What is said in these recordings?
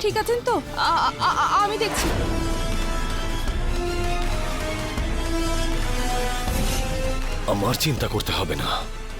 ঠিক আছেন তো? আমি দেখছি। আমার চিন্তা করতে হবে না।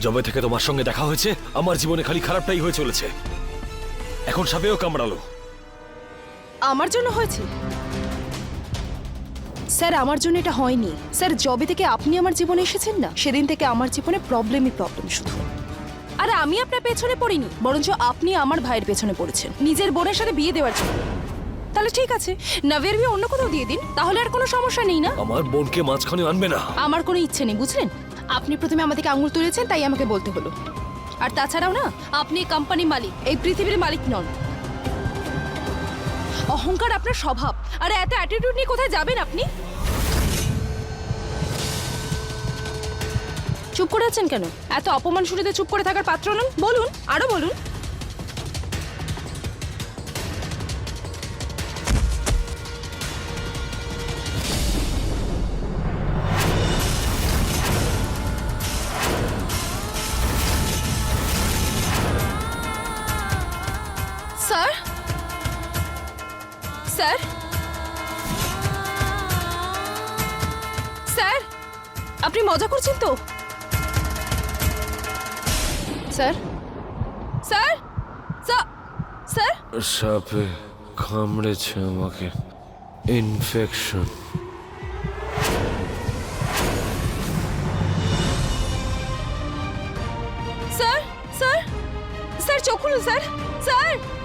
যবে থেকে তোমার সঙ্গে দেখা হয়েছে আমার জীবনে খালি খারাপটাই হয়ে চলেছে। এখন সাপেও কামড়ালো। আমার জন্য হয়েছে? স্যার আমার জন্য এটা হয়নি। স্যার জবে থেকে আপনি আমার জীবনে এসেছেন না? সেদিন থেকে আমার জীবনে প্রবলেমই প্রবলেম শুধু। আরে আমি আপনার পেছনে পড়িনি বরঞ্চ আপনি আমার ভাইয়ের পেছনে পড়েছেন। নিজের বোনের সাথে বিয়ে দেওয়ার জন্য। তাহলে ঠিক আছে নভের বিয়ে অন্য কোথাও দিয়ে দিন তাহলে আর কোনো সমস্যা নেই না? আমার বোনকে মাঝখানে আনবে না। আমার কোনো ইচ্ছে নেই বুঝলেন? আপনি প্রথমে আমাদেরকে আঙুল তুলেছেন তাই আমাকে বলতে হলো। আর তাছাড়াও না আপনি কোম্পানি মালিক এই পৃথিবীর মালিক নন। অহংকার আপনার স্বভাব। আর এত অ্যাটিটিউড নিয়ে কোথায় যাবেন আপনি? চুপ করে আছেন কেন? এত অপমান শুরুতে চুপ করে থাকার পাত্র নন? বলুন, আরও বলুন। স্যার? স্যার? স্যার, আপনি মজা করছেন তো? স্যার। স্যার? Sir sir? সাপে কামড়েছে আমাকে। ইনফেকশন। Sir sir? স্যার চোখ খুলুন স্যার। স্যার!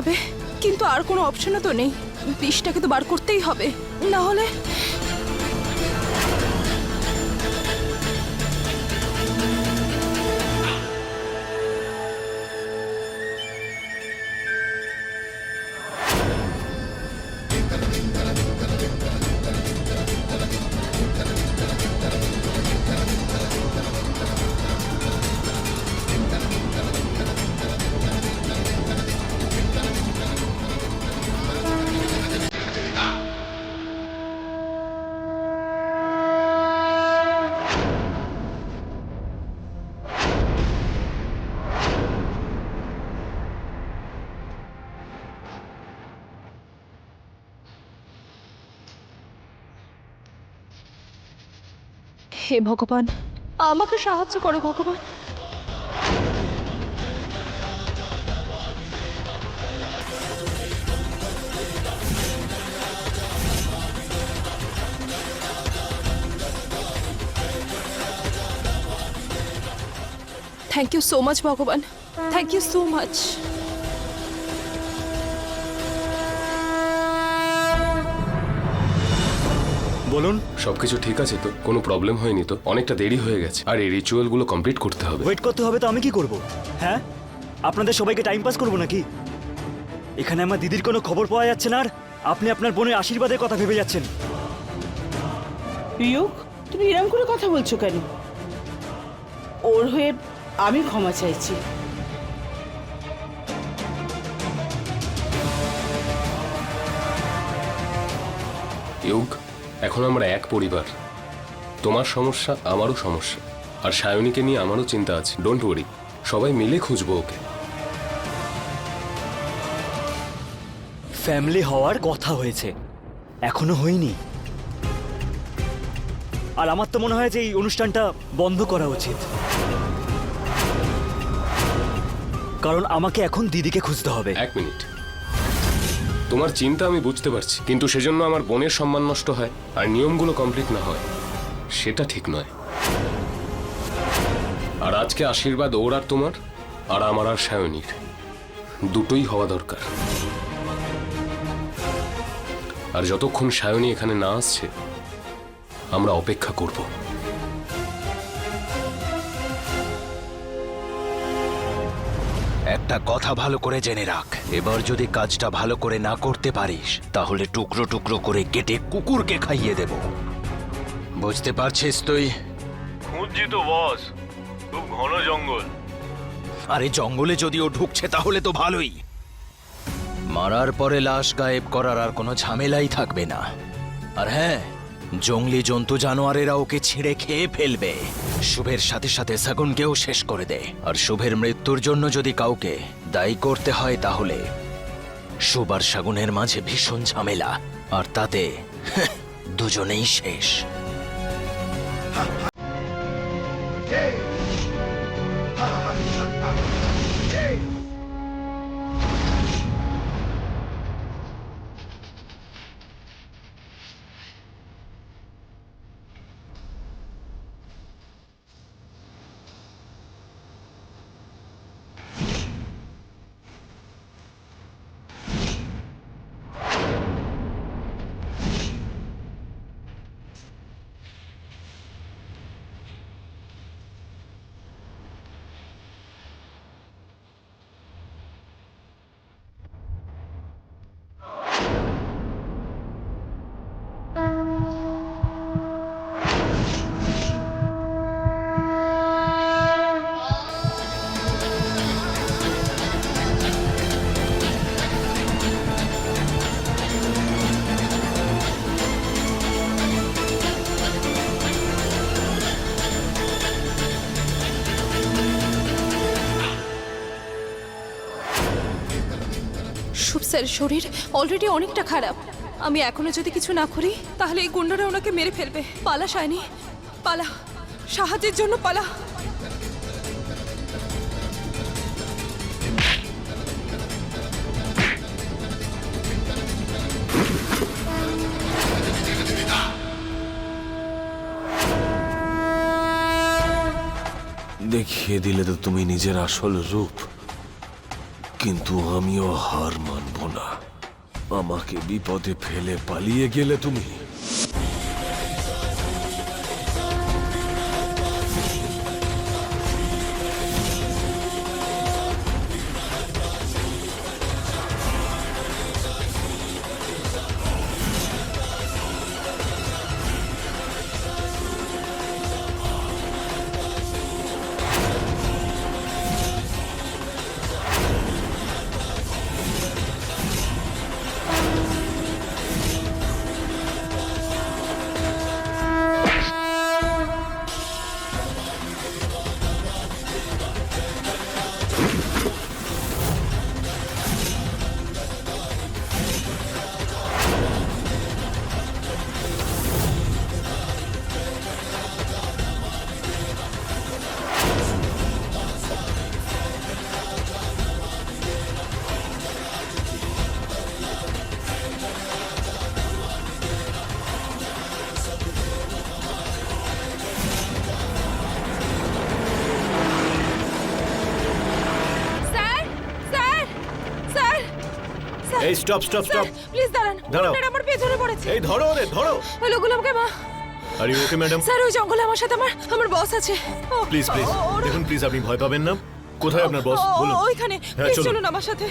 হবে কিন্তু আর কোনো অপশনও তো নেই। বিষটাকে তো বার করতেই হবে। না হলে হে ভগবান। আমাকে সাহায্য করো, ভগবান। থ্যাংক ইউ সো মাচ ভগবান। থ্যাংক ইউ সো মাচ বলুন। সবকিছু ঠিক আছে তো? কোনো প্রবলেম হয়নি তো? অনেকটা দেরি হয়ে গেছে। আর এই রিচুয়ালগুলো কমপ্লিট করতে হবে। ওয়েট করতে হবে তো আমি কি করব? হ্যাঁ? আপনাদের সবাইকে টাইম পাস করব নাকি? এখানে আমার দিদির কোনো খবর পাওয়া যাচ্ছে না আর আপনি আপনার বোনের আশীর্বাদের কথা ভেবে যাচ্ছেন। পিয়ুক তুমি এরম করে কথা বলছো কেন? ওর হয়ে আমি ক্ষমা চাইছি। ইউগ এখন আমরা এক পরিবার। তোমার সমস্যা আমারও সমস্যা। আর সায়নীকে নিয়ে আমারও চিন্তা আছে। ডোন্ট ওয়ারি সবাই মিলে খুঁজবো ওকে। ফ্যামিলি হওয়ার কথা হয়েছে। এখনও হয়নি। আর আমার তো মনে হয় যে এই অনুষ্ঠানটা বন্ধ করা উচিত। কারণ আমাকে এখন দিদিকে খুঁজতে হবে। এক মিনিট। তোমার চিন্তা আমি বুঝতে পারছি। কিন্তু সেজন্য আমার বোনের সম্মান নষ্ট হয় আর নিয়মগুলো কমপ্লিট না হয়। সেটা ঠিক নয়। আর আজকে আশীর্বাদ ওর আর তোমার, আর আমার আর সায়নীর। দুটোই হওয়া দরকার। আর যতক্ষণ সায়নী এখানে না আসছে, আমরা অপেক্ষা করব। একটা কথা ভালো করে জেনে রাখ। এবার যদি কাজটা ভালো করে না করতে পারিস তাহলে টুকরো টুকরো করে কেটে কুকুরকে খাইয়ে দেব। বুঝতে পারছিস তুই? খুঁজছি তো বস। খুব ঘন জঙ্গল। আরে জঙ্গলে যদি ও ঢুকছে তাহলে তো ভালোই। মারার পরে লাশ গায়েব করার আর কোনো ঝামেলাই থাকবে না। আর হ্যাঁ জঙ্গলি জন্তু জানোয়ারেরা ওকে ছিঁড়ে খেয়ে ফেলবে। শুভের সাথে সাথে সাগুনকেও শেষ করে দেয় আর শুভের মৃত্যুর জন্য যদি কাউকে দায়ী করতে হয় তাহলে শুভ আর সাগুনের মাঝে ভীষণ ঝামেলা। আর তাতে দুজনেই শেষ। স্যার, শরীর অলরেডি অনেকটা খারাপ। আমি এখনও যদি কিছু না করি, তাহলে এই গুন্ডারা ওনাকে মেরে ফেলবে। পালা শায়নি পালা। সাহায্যের জন্য পালা। দেখিয়ে দিলে তো তুমি নিজের আসল রূপ। কিন্তু আমিও হার মানব না। আমাকে বিপদে ফেলে পালিয়ে গেলে তুমি এই স্টপ স্টপ স্টপ প্লিজ দাঁড়ান। দাঁড়াও। ম্যাডাম আমার পেছনে পড়েছে। এই ধরো ওদের ধরো। ওই লোকগুলো আমাকে মা are you okay madam sir ওই জঙ্গলে আমার সাথে আমার আমার বস আছে। প্লিজ প্লিজ দেখুন প্লিজ আপনি ভয় পাবেন না। কোথায় আপনার বস বলুন। ওইখানে। হ্যাঁ। চলুন আমার সাথে।